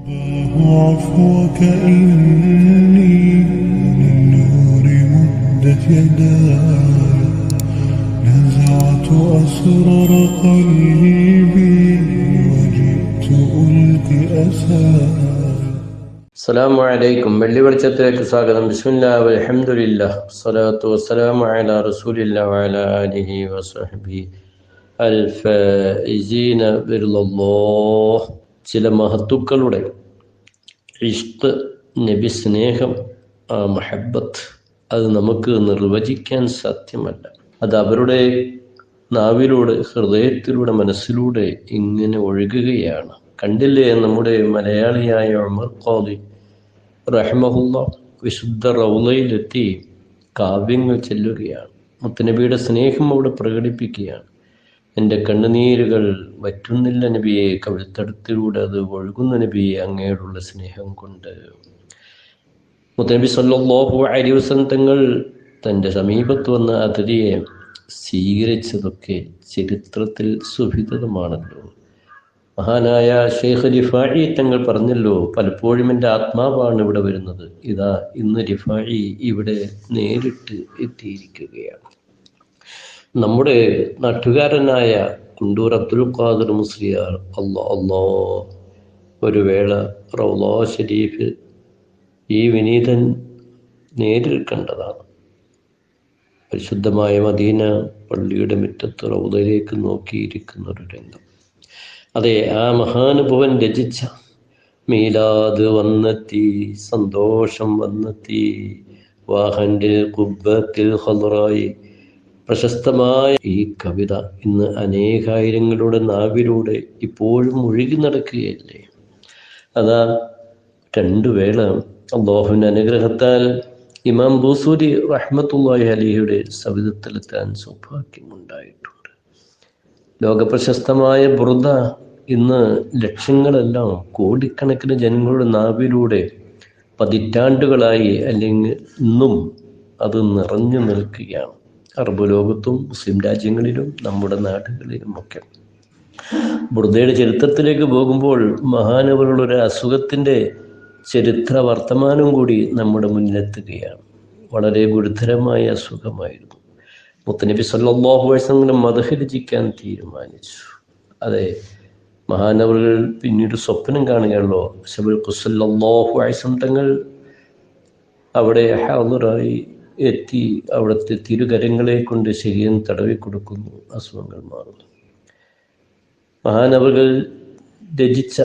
عفوك إني للنور مدت يداي نزعت أسرار قلبي وجئت ألقي أساي അസ്സലാമു അലൈക്കും വെള്ളി വെളിച്ചത്തിലേക്ക് സ്വാഗതം ബിസ്മില്ലാ അൽഹംദുലില്ലാ സ്വലാത്തു വസ്സലാമു അലാ റസൂലില്ലാ വഅലാ ആലിഹി വസഹബി അൽ ഫൈസീന ബിർലല്ലാഹ് ചില മഹത്തുക്കളുടെ ഇഷ്ട നബി സ്നേഹം ആ മഹബത്ത് അത് നമുക്ക് നിർവചിക്കാൻ സാധ്യമല്ല. അത് അവരുടെ നാവിലൂടെ ഹൃദയത്തിലൂടെ മനസ്സിലൂടെ ഇങ്ങനെ ഒഴുകുകയാണ്. കണ്ടില്ലേ നമ്മുടെ മലയാളിയായ ഉമർ ഖാദി റഹ്മഹുല്ല വിശുദ്ധ റൗലയിലെത്തി കാവ്യങ്ങൾ ചെല്ലുകയാണ്. മുത്തനബിയുടെ സ്നേഹം അവിടെ പ്രകടിപ്പിക്കുകയാണ്. എന്റെ കണ്ണുനീരുകൾ വറ്റുന്നില്ല നബിയെ കവിത്തടത്തിലൂടെ അത് ഒഴുകുന്ന നബിയെ അങ്ങയോടുള്ള സ്നേഹം കൊണ്ട്. മുത്തനബി സല്ലാഹു വസല്ലം തങ്ങൾ തന്റെ സമീപത്ത് വന്ന അതിഥിയെ സ്വീകരിച്ചതൊക്കെ ചരിത്രത്തിൽ സുഭിതമാണല്ലോ. മഹാനായ ഷെയ്ഖ് റിഫാഴി തങ്ങൾ പറഞ്ഞല്ലോ പലപ്പോഴും എന്റെ ആത്മാവാണ് ഇവിടെ വരുന്നത്. ഇതാ ഇന്ന് റിഫാഴി ഇവിടെ നേരിട്ട് എത്തിയിരിക്കുകയാണ്. നമ്മുടെ നാട്ടുകാരനായ കുണ്ടൂർ അബ്ദുൽ ഖാദർ മുസ്ലിയാർ അല്ലോ അല്ലോ. ഒരു വേള റൗലോ ഷരീഫ് ഈ വിനീതൻ നേരിൽ കണ്ടതാണ്. പരിശുദ്ധമായ മദീന പള്ളിയുടെ മുറ്റത്ത് റൗദയിലേക്ക് നോക്കിയിരിക്കുന്ന ഒരു രംഗം. അതെ ആ മഹാനുഭവൻ രചിച്ച മീലാദ് വന്നെത്തി സന്തോഷം വന്നെത്തി വാഹന്റെ കുബ്ബത്തിൽ ഹലറായി പ്രശസ്തമായ ഈ കവിത ഇന്ന് അനേകായിരങ്ങളുടെ നാവിലൂടെ ഇപ്പോഴും ഒഴുകി നടക്കുകയല്ലേ? അതാ രണ്ടു വേള അള്ളാഹുവിന്റെ അനുഗ്രഹത്താൽ ഇമാം ബൂസൂരി റഹ്മത്തുല്ലാഹി അലിയുടെ സവിധത്തിലെത്താൻ സൗഭാഗ്യമുണ്ടായിട്ടുണ്ട്. ലോകപ്രശസ്തമായ ബുർദ ഇന്ന് ലക്ഷങ്ങളെല്ലാം കോടിക്കണക്കിന് ജനങ്ങളുടെ നാവിലൂടെ പതിറ്റാണ്ടുകളായി അല്ലെങ്കിൽ ഇന്നും അത് നിറഞ്ഞു നിൽക്കുകയാണ്. അറബ് ലോകത്തും മുസ്ലിം രാജ്യങ്ങളിലും നമ്മുടെ നാടുകളിലും ഒക്കെ. ബുർദയുടെ ചരിത്രത്തിലേക്ക് പോകുമ്പോൾ മഹാനവറുള്ള ഒരു അസുഖത്തിന്റെ ചരിത്ര വർത്തമാനം കൂടി നമ്മുടെ മുന്നിലെത്തുകയാണ്. വളരെ ഗുരുതരമായ അസുഖമായിരുന്നു. മുത്തനബി സല്ലാഹു വയസ്സങ്ങനെ മതഹരിജിക്കാൻ തീരുമാനിച്ചു. അതെ മഹാനവറുകൾ പിന്നീട് സ്വപ്നം കാണുകയുള്ളോ ഷബുൽ കുസല്ലാഹു വയസ്സം തങ്ങൾ അവിടെ ഹാദറായി എത്തി അവിടുത്തെ തിരുകരങ്ങളെ കൊണ്ട് ശരീരം തടവി കൊടുക്കുന്നു. അസുഖങ്ങൾ മാറുന്നു. മഹാനവകൾ രചിച്ച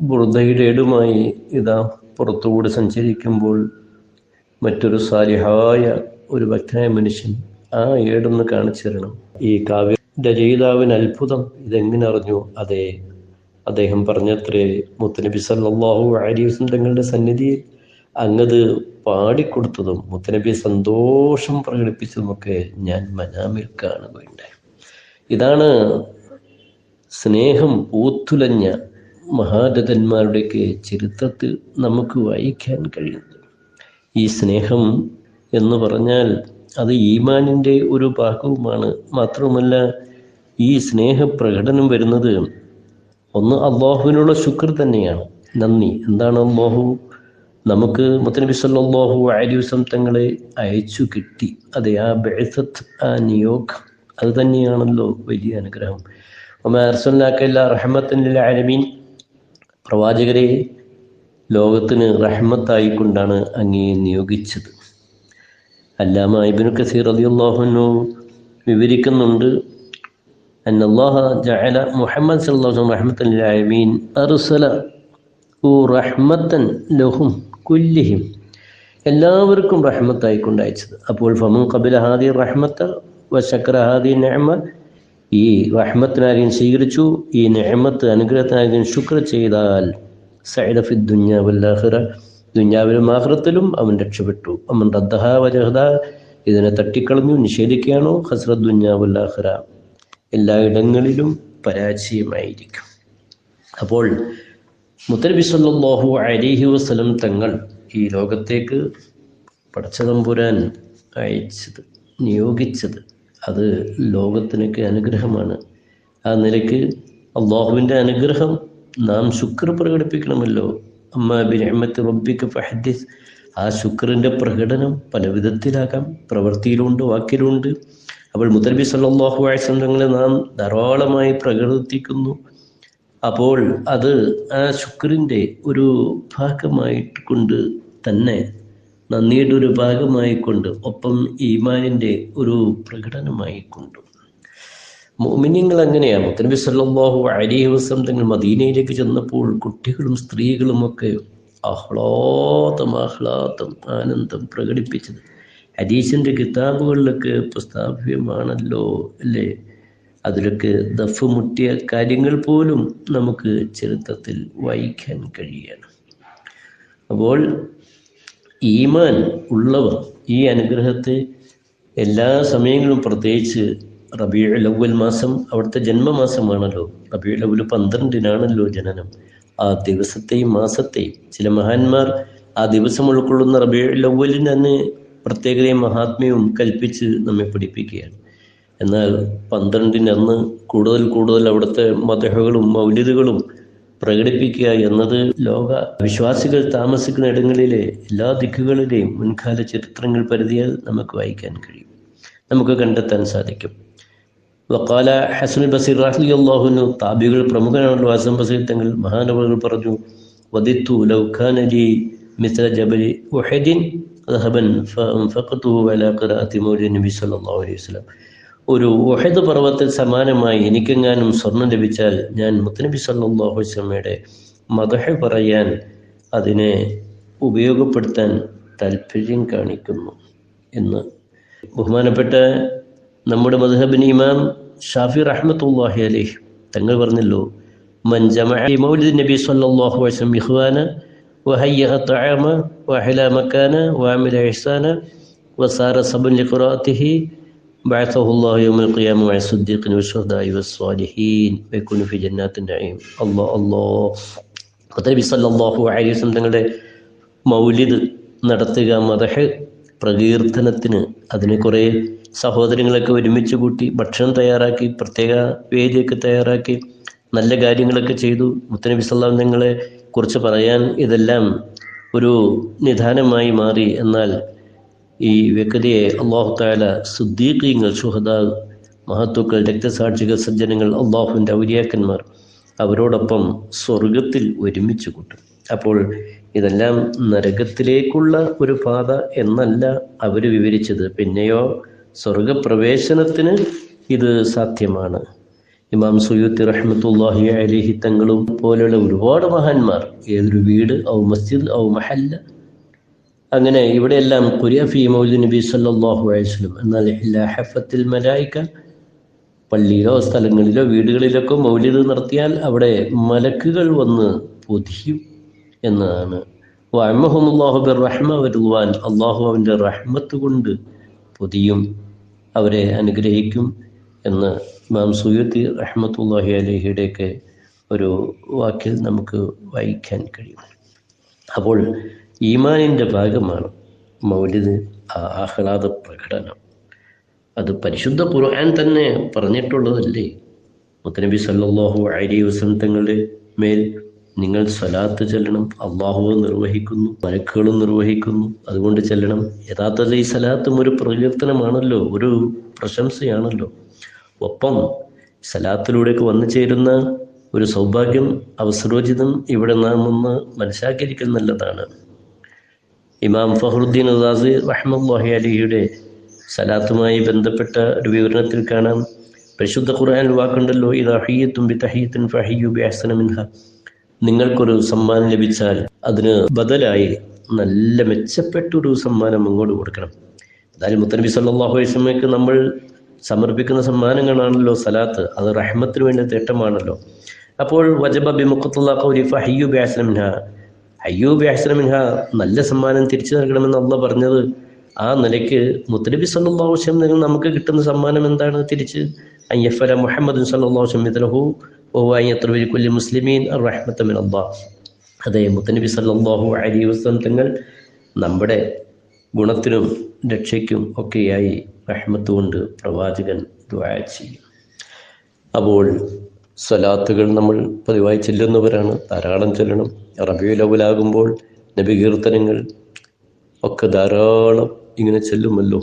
ബുർദയുടെ ഏടുമായി ഇതാ പുറത്തുകൂടി സഞ്ചരിക്കുമ്പോൾ മറ്റൊരു സാലിഹായ ഒരു ഭക്തനായ മനുഷ്യൻ ആ ഏടൊന്ന് കാണിച്ചു തരണം ഈ കാവ്യ രചയിതാവിന് അത്ഭുതം. ഇതെങ്ങനെ അറിഞ്ഞു? അതെ അദ്ദേഹം പറഞ്ഞത്രേ മുത്തനബി സല്ലാഹു ആര്യസും തങ്ങളുടെ സന്നിധിയിൽ അങ്ങത് പാടിക്കൊടുത്തതും മുത്തനബി സന്തോഷം പ്രകടിപ്പിച്ചതുമൊക്കെ ഞാൻ മനാമിൽ കാണുകയുണ്ടായി. ഇതാണ് സ്നേഹം ഊത്തുലഞ്ഞ മഹാരഥന്മാരുടെയൊക്കെ ചരിത്രത്തിൽ നമുക്ക് വായിക്കാൻ കഴിയുന്നത്. ഈ സ്നേഹം എന്ന് പറഞ്ഞാൽ അത് ഈമാനിന്റെ ഒരു ഭാഗവുമാണ്. മാത്രവുമല്ല ഈ സ്നേഹപ്രകടനം വരുന്നത് ഒന്ന് അള്ളാഹുവിനുള്ള ശുക്ർ തന്നെയാണ്. നന്ദി. എന്താണ് അള്ളാഹു നമുക്ക് മുത്തനബി സല്ലാഹു അലിവസം തങ്ങളെ അയച്ചു കിട്ടി. അതെ ആ ബെഴസത്ത് ആ നിയോഗ് അത് തന്നെയാണല്ലോ വലിയ അനുഗ്രഹം. ഒമാർസല്ലാക്കല്ല അലമീൻ പ്രവാചകരെ ലോകത്തിന് റഹ്മത്തായിക്കൊണ്ടാണ് അങ്ങേ നിയോഗിച്ചത്. അല്ലാമ ഇബിനു കസീർ അലിയുള്ളാഹുനു വിവരിക്കുന്നുണ്ട് അന്നല്ലാഹ ജഅല മുഹമ്മദ് സല്ലല്ലാഹു ലലമീൻ അർസല റഹ്മത്തൻ ലഹും കുല്ലിഹിം എല്ലാവർക്കും റഹ്മത്തായിക്കൊണ്ട് അയച്ചത്. അപ്പോൾ ഫമൻ കബിൽ ഹാദി റഹ്മത്ത വശക്ര ഹാദി നെഹ്മ ഈ റഹ്മത്തിനാരെയും സ്വീകരിച്ചു ഈ നെഹ്മത്ത് അനുഗ്രഹത്തിനാരെയും ശുക്ര ചെയ്താൽ സൈഡഫി ദുഞ്ഞാവല്ലാഹിറ ദുഞ്ഞാവിലും ആഹ്റത്തിലും അവൻ രക്ഷപ്പെട്ടു. അമൻ റദ്ദഹ വജഹദ. ഇതിനെ തട്ടിക്കളഞ്ഞു നിഷേധിക്കുകയാണോ. ഹസ്രത് ദുഞ്ഞാവല്ലാഹിറ എല്ലായിടങ്ങളിലും പരാജയമായിരിക്കും. അപ്പോൾ മുത്തനബി സല്ലാഹു അലിഹി വസ്ലം തങ്ങൾ ഈ ലോകത്തേക്ക് പടച്ചതമ്പുരാൻ അയച്ചത് നിയോഗിച്ചത് അത് ലോകത്തിനൊക്കെ അനുഗ്രഹമാണ്. ആ നിലയ്ക്ക് അള്ളാഹുവിന്റെ അനുഗ്രഹം നാം ശുക്ർ പ്രകടിപ്പിക്കണമല്ലോ. അമ്മ ബിരഹ്മത്ത് റബ്ബിക്ക് ഫഹദ്ദിസ്. ആ ശുക്രിന്റെ പ്രകടനം പല വിധത്തിലാകാം പ്രവൃത്തിയിലുണ്ട് വാക്കിലുണ്ട്. അപ്പോൾ മുത്തനബി സല്ലാഹു തങ്ങളെ നാം ധാരാളമായി പ്രകീർത്തിക്കുന്നു. അപ്പോൾ അത് ആ ശുക്രിന്റെ ഒരു ഭാഗമായിട്ട് കൊണ്ട് തന്നെ നന്ദിയുടെ ഒരു ഭാഗമായിക്കൊണ്ട് ഒപ്പം ഈമാനിന്റെ ഒരു പ്രകടനമായിക്കൊണ്ട്. മോമിനിങ്ങൾ അങ്ങനെയാണ്. മുത്തനബി സല്ലാഹു അലൈഹി വസ്ലം തങ്ങൾ മദീനയിലേക്ക് ചെന്നപ്പോൾ കുട്ടികളും സ്ത്രീകളും ഒക്കെ ആഹ്ലാദം ആഹ്ലാദം ആനന്ദം പ്രകടിപ്പിച്ചത്. അരീശന്റെ കിതാബുകളിലൊക്കെ പ്രസ്താവ്യമാണല്ലോ അല്ലേ? അതിലൊക്കെ ദഫ് മുട്ടിയ കാര്യങ്ങൾ പോലും നമുക്ക് ചരിത്രത്തിൽ വായിക്കാൻ കഴിയാണ്. അപ്പോൾ ഈമാൻ ഉള്ളവർ ഈ അനുഗ്രഹത്തെ എല്ലാ സമയങ്ങളും പ്രത്യേകിച്ച് റബിയ അവൽ മാസം അവിടുത്തെ ജന്മമാസമാണല്ലോ. റബിയ ലവൽ പന്ത്രണ്ടിനാണല്ലോ ജനനം. ആ ദിവസത്തെയും മാസത്തെയും ചില മഹാന്മാർ ആ ദിവസം ഉൾക്കൊള്ളുന്ന റബിയ ലവലിന് തന്നെ പ്രത്യേകതയും മഹാത്മ്യവും കൽപ്പിച്ച് നമ്മെ പഠിപ്പിക്കുകയാണ്. എന്നാൽ പന്ത്രണ്ടിന് അന്ന് കൂടുതൽ കൂടുതൽ അവിടുത്തെ മതഹകളും മൗലിദുകളും പ്രകടിപ്പിക്കുക എന്നത് ലോക വിശ്വാസികൾ താമസിക്കുന്ന ഇടങ്ങളിലെ എല്ലാ ദിക്കുകളിലെയും മുൻകാല ചരിത്രങ്ങൾ പരിധിയാൽ നമുക്ക് വായിക്കാൻ കഴിയും നമുക്ക് കണ്ടെത്താൻ സാധിക്കും വക്കാല ഹസൻ ബസീർ റാഹ്ലി അള്ളാഹുനു താബികൾ പ്രമുഖനാണല്ലോ ഹസൻ ബസീർ തങ്ങൾ മഹാനവകൾ പറഞ്ഞു വദിത്തു ലൗഖാൻ അലി മിസ്ര ജബലി ഉഹദിൻ ذهبا فأنفقته على قراءة مولد النبي صلى الله عليه وسلم ഒരു ഒഹദ് പർവത്തിൽ സമാനമായി എനിക്കെങ്ങാനും സ്വർണം ലഭിച്ചാൽ ഞാൻ മുത്തനബി സല്ലാഹു സ്വമ്മയുടെ മതഹ പറയാൻ അതിനെ ഉപയോഗപ്പെടുത്താൻ താല്പര്യം കാണിക്കുന്നു എന്ന്. ബഹുമാനപ്പെട്ട നമ്മുടെ മധുഹബിന് ഇമാം ഷാഫി റഹ്മത്തുല്ലാഹി അലി തങ്ങൾ പറഞ്ഞല്ലോ മൻ ജമഅ മൗലിദ് നബി സല്ലല്ലാഹു അലൈഹി വസല്ലം തഅമ വഹല മക്കാന വഅമില ഇഹ്സാന വസാര സബൻ ലിഖറാഅത്തിഹി بعثه الله يوم القيامة مع الصديقين والشهداء والصالحين ويكون في جنات النعيم الله الله നബി സല്ലല്ലാഹു അലൈഹി വസല്ലം തങ്ങളുടെ മൗലിദ് നടത്തുക മദഹ് പ്രകീർത്തനത്തിന് അതിന് കുറേ സഹോദരങ്ങളൊക്കെ ഒരുമിച്ച് കൂട്ടി ഭക്ഷണം തയ്യാറാക്കി പ്രത്യേക വേദിയൊക്കെ തയ്യാറാക്കി നല്ല കാര്യങ്ങളൊക്കെ ചെയ്തു മുത്തനബി സല്ലാം തങ്ങളെ കുറിച്ച് പറയാൻ ഇതെല്ലാം ഒരു നിധാനമായി മാറി എന്നാൽ ഈ വ്യക്തിയെ അള്ളാഹു താല സുദ്ദീഖീങ്ങൾ സുഹദ മഹത്തുക്കൾ രക്തസാക്ഷികൾ സജ്ജനങ്ങൾ അള്ളാഹുവിന്റെ ഔര്യാക്കന്മാർ അവരോടൊപ്പം സ്വർഗത്തിൽ ഒരുമിച്ച് കൂട്ടും. അപ്പോൾ ഇതെല്ലാം നരകത്തിലേക്കുള്ള ഒരു പാത എന്നല്ല അവർ വിവരിച്ചത്. പിന്നെയോ സ്വർഗപ്രവേശനത്തിന് ഇത് സാധ്യമാണ്. ഇമാം സുയൂത്തി റഹ്മത്തുല്ലാഹി അലിഹി തങ്ങളും പോലെയുള്ള ഒരുപാട് മഹാന്മാർ ഏതൊരു വീട് ഔ മസ്ജിദ് ഔ മഹല്ല അങ്ങനെ ഇവിടെയെല്ലാം കുര്യാഫി മൗലി നബി സല്ലാഹു അലൈവലം എന്നാൽ ലഹഫത്തിൽ ഹഫത്തിൽ മലായിക്ക പള്ളിയിലോ സ്ഥലങ്ങളിലോ വീടുകളിലൊക്കെ മൗലിദ് നടത്തിയാൽ അവിടെ മലക്കുകൾ വന്ന് പൊതിയും എന്നതാണ് വഅമ്മഹുമുല്ലാഹു റഹ്മ വരുവാൻ അള്ളാഹു അവന്റെ റഹ്മത്ത് കൊണ്ട് പൊതിയും അവരെ അനുഗ്രഹിക്കും എന്ന് ഇമാം സുയത്തി റഹ്മത്തുല്ലാഹി അലഹിയുടെയൊക്കെ ഒരു വാക്കിൽ നമുക്ക് വായിക്കാൻ കഴിയും. അപ്പോൾ ഈമാനിന്റെ ഭാഗമാണ് മൗലിദ് ആഹ്ലാദ പ്രകടനം. അത് പരിശുദ്ധ ഖുർആൻ തന്നെ പറഞ്ഞിട്ടുള്ളതല്ലേ? മുത്തനബി സല്ലാഹു അലൈഹി വസല്ലം തങ്ങളുടെ മേൽ നിങ്ങൾ സ്വലാത്ത് ചെല്ലണം അള്ളാഹു നിർവഹിക്കുന്നു മലക്കുകളും നിർവഹിക്കുന്നു. അതുകൊണ്ട് ചെല്ലണം. യഥാർത്ഥത്തിൽ ഈ സലാത്തും ഒരു പ്രകീർത്തനമാണല്ലോ ഒരു പ്രശംസയാണല്ലോ. ഒപ്പം സലാത്തിലൂടെയൊക്കെ വന്നു ചേരുന്ന ഒരു സൗഭാഗ്യം അവസരോചിതം ഇവിടെ നാം ഒന്ന് മനസ്സിലാക്കിയിരിക്കുന്നത് നല്ലതാണ്. ഇമാം ഫഹറുദ്ദീൻ അസാസ് റഹ്മല്ലാഹി അലിയുടെ സലാത്തുമായി ബന്ധപ്പെട്ട ഒരു വിവരണത്തിൽ കാണാം. പരിശുദ്ധ ഖുർആൻ വാക്കുണ്ടല്ലോ ഇത് അഹിയത്തും ബി തഹീയത്തിൻ ഫഹിയു ബി അഹ്സന മിൻഹ. നിങ്ങൾക്കൊരു സമ്മാനം ലഭിച്ചാൽ അതിന് ബദലായി നല്ല മെച്ചപ്പെട്ടൊരു സമ്മാനം അങ്ങോട്ട് കൊടുക്കണം. എന്നാലും മുത്തനബി സല്ലാഹു വൈസമ്മയ്ക്ക് നമ്മൾ സമർപ്പിക്കുന്ന സമ്മാനങ്ങളാണല്ലോ സലാത്ത് അത് റഹ്മത്തിന് വേണ്ടി തേട്ടമാണല്ലോ. അപ്പോൾ വജബ ബിമുഖത്തുള്ള ഹയ്യു ബി അഹ്സനമിൻഹ ഹയ്യു ബി അഹ്സനമിൻഹ നല്ല സമ്മാനം തിരിച്ചു നൽകണമെന്ന് അള്ള പറഞ്ഞത് ആ നിലയ്ക്ക് മുത്തലബി സല്ലാഹു വസ്ലം നിങ്ങൾ നമുക്ക് കിട്ടുന്ന സമ്മാനം എന്താണ് തിരിച്ച്? അയ്യഫല മുഹമ്മദ് സല്ലാഹു വസ്ലം മിതലഹു കൊല്ലി മുസ്ലിമീൻ റഹ്മത്തമിൻ അള്ളാഹ് അതെ മുത്തനബി സല്ലാഹു അലി വസ്ലം തങ്ങൾ നമ്മുടെ ഗുണത്തിനും രക്ഷയ്ക്കും ഒക്കെയായി റഹ്മത്ത് കൊണ്ട് പ്രവാചകൻ ദ്വാ ചെയ്യും. അപ്പോൾ സ്വലാത്തുകൾ നമ്മൾ പതിവായി ചെല്ലുന്നവരാണ്. ധാരാളം ചെല്ലണം. റബിയുലവലാകുമ്പോൾ നബി കീർത്തനങ്ങൾ ഒക്കെ ധാരാളം ഇങ്ങനെ ചെല്ലുമല്ലോ.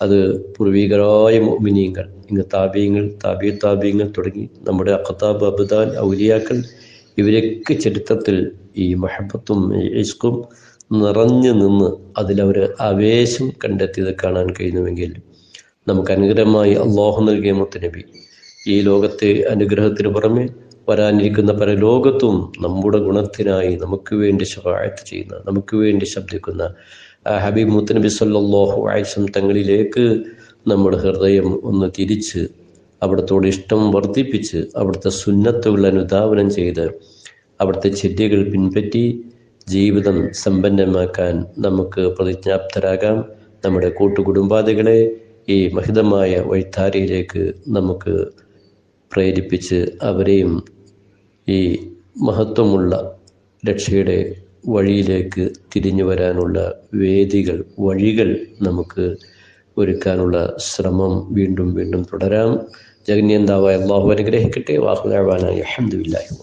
അത് പൂർവികരായ മോമിനിയങ്ങൾ ഇങ്ങ് താപീയങ്ങൾ താപീയ താപീയങ്ങൾ തുടങ്ങി നമ്മുടെ അഖതാബ് അബ്ദാൽ ഔലിയാക്കൾ ഇവരൊക്കെ ചരിത്രത്തിൽ ഈ മഹബത്തും ഇഷ്കും നിറഞ്ഞു നിന്ന് അതിലവർ ആവേശം കണ്ടെത്തിയത് കാണാൻ കഴിയുന്നുവെങ്കിൽ നമുക്ക് അനുഗ്രഹമായി അള്ളാഹു നൽകിയ മുത്തനബി ഈ ലോകത്തെ അനുഗ്രഹത്തിന് പുറമെ വരാനിരിക്കുന്ന പരലോകത്തും നമ്മുടെ ഗുണത്തിനായി നമുക്ക് വേണ്ടി ശപായത്ത് ചെയ്യുന്ന നമുക്ക് വേണ്ടി ശബ്ദിക്കുന്ന ഹബീബ് മുത്തനബി സല്ലാഹു ആയിസം തങ്ങളിലേക്ക് നമ്മുടെ ഹൃദയം ഒന്ന് തിരിച്ച് അവിടത്തോട് ഇഷ്ടം വർദ്ധിപ്പിച്ച് അവിടുത്തെ സുന്നത്തുകൾ അനുധാവനം ചെയ്ത് അവിടുത്തെ ചെല്ലികൾ പിൻപറ്റി ജീവിതം സമ്പന്നമാക്കാൻ നമുക്ക് പ്രതിജ്ഞാപ്തരാകാം. നമ്മുടെ കൂട്ടുകുടുംബാദികളെ ഈ മഹിതമായ വഴിത്താരയിലേക്ക് നമുക്ക് പ്രേരിപ്പിച്ച് അവരെയും ഈ മഹത്വമുള്ള രക്ഷയുടെ വഴിയിലേക്ക് തിരിഞ്ഞു വരാനുള്ള വേദികൾ വഴികൾ നമുക്ക് ഒരുക്കാനുള്ള ശ്രമം വീണ്ടും വീണ്ടും തുടരാം. ജഗന്യന്താവായ അള്ളാഹു അനുഗ്രഹിക്കട്ടെ. വാഹുദാവാനായി അഹമ്മദില്ലാഹി